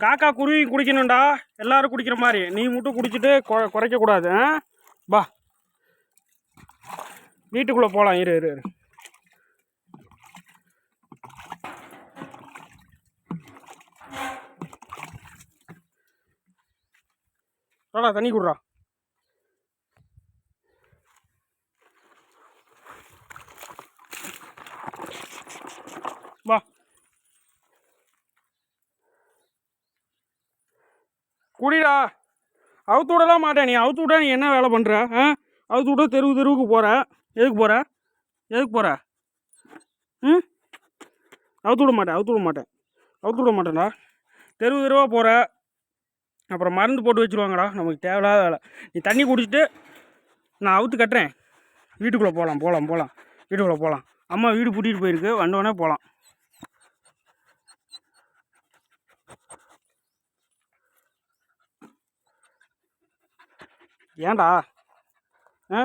காக்கா குருவி குடிக்கணும்டா. எல்லாரும் குடிக்கிற மாதிரி. நீ மட்டும் குடிச்சிட்டு கொ- குறைக்கக்கூடாது பா வீட்டுக்குள்ளே போகலாம் இரு இரு இரு. வாடா தண்ணி குடுறா. வா. குடிடா. அவுத்து விடலாம் மாட்டேன் நீ. அவுத்து விட்டா நீ என்ன வேலை பண்ணுற ஆ? அவுத்து விட தெருவு தெருவுக்கு போகிற எதுக்கு போகிற எதுக்கு போகிற ம்? அவுத்து விட மாட்டேன் அவுத்து விட மாட்டேன் அவுத்து விட மாட்டேன்டா. தெருவு தெருவாக போகிற அப்புறம் மருந்து போட்டு வச்சுருவாங்கடா. நமக்கு தேவையில்லாத வேலை. நீ தண்ணி குடிச்சிட்டு நான் அவுத்து கட்டுறேன். வீட்டுக்குள்ளே போகலாம் போகலாம் போகலாம் வீட்டுக்குள்ளே போகலாம் அம்மா வீடு பூட்டிகிட்டு போயிருக்கு. வந்தோடனே போகலாம் ஏன்டா ஆ